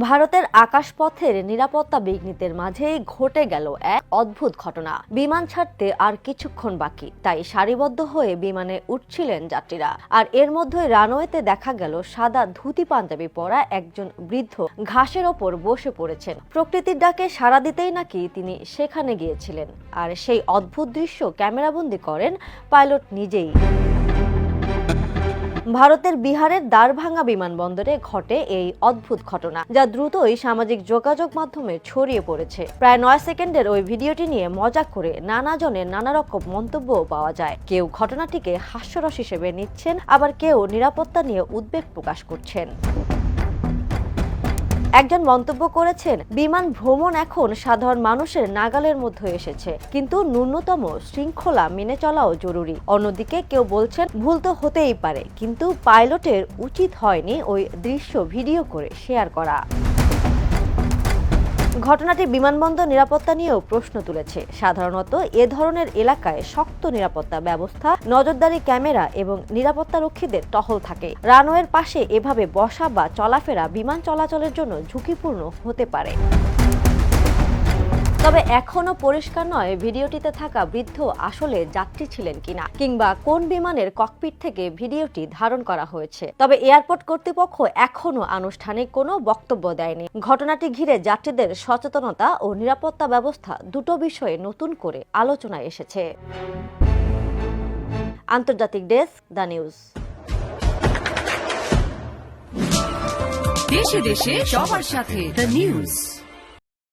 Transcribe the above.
ভারতের আকাশপথের নিরাপত্তা বিঘ্নিতের মাঝেই ঘটে গেল এক অদ্ভুত ঘটনা। বিমান ছাড়তে আর কিছুক্ষণ বাকি, তাই সারিবদ্ধ হয়ে বিমানে উঠছিলেন যাত্রীরা। আর এর মধ্যে রানওয়েতে দেখা গেল সাদা ধুতি পাঞ্জাবি পরা একজন বৃদ্ধ ঘাসের ওপর বসে পড়েছেন। প্রকৃতির ডাকে সাড়া দিতেই নাকি তিনি সেখানে গিয়েছিলেন। আর সেই অদ্ভুত দৃশ্য ক্যামেরাবন্দি করেন পাইলট নিজেই। ভারতের বিহারের দ্বারভাঙ্গা বিমানবন্দরে ঘটে এই অদ্ভুত ঘটনা, যা দ্রুতই সামাজিক যোগাযোগ মাধ্যমে ছড়িয়ে পড়েছে। প্রায় নয় সেকেন্ডের ওই ভিডিওটি নিয়ে মজা করে নানা জনের নানা রকম মন্তব্যও পাওয়া যায়। কেউ ঘটনাটিকে হাস্যরস হিসেবে নিচ্ছেন, আবার কেউ নিরাপত্তা নিয়ে উদ্বেগ প্রকাশ করছেন। একজন মন্তব্য করেছেন, বিমান ভ্রমণ এখন সাধারণ মানুষের নাগালের মধ্যে এসেছে, কিন্তু ন্যূনতম শৃঙ্খলা মেনে চলাও জরুরি। অন্যদিকে কেউ বলছেন, ভুল তো হতেই পারে, কিন্তু পাইলটের উচিত হয়নি ওই দৃশ্য ভিডিও করে শেয়ার করা। ঘটনাটি বিমানবন্দর নিরাপত্তা নিয়েও প্রশ্ন তুলেছে। সাধারণত এ ধরনের এলাকায় শক্ত নিরাপত্তা ব্যবস্থা, নজরদারি ক্যামেরা এবং নিরাপত্তা রক্ষীদের টহল থাকে। রানওয়ের পাশে এভাবে বসা বা চলাফেরা বিমান চলাচলের জন্য ঝুঁকিপূর্ণ হতে পারে। তবে এখনও পরিষ্কার নয় ভিডিওটিতে থাকা বৃদ্ধ আসলে যাত্রী ছিলেন কিনা, কিংবা কোন বিমানের ককপিট থেকে ভিডিওটি ধারণ করা হয়েছে। তবে এয়ারপোর্ট কর্তৃপক্ষ এখনও আনুষ্ঠানিক কোনো বক্তব্য দেয়নি। ঘটনাটি ঘিরে যাত্রীদের সচেতনতা ও নিরাপত্তা ব্যবস্থা দুটো বিষয়ে নতুন করে আলোচনায় এসেছে। আন্তর্জাতিক ডেস্ক, দ্য নিউজ। দেশে দেশে সবার সাথে দ্য নিউজ।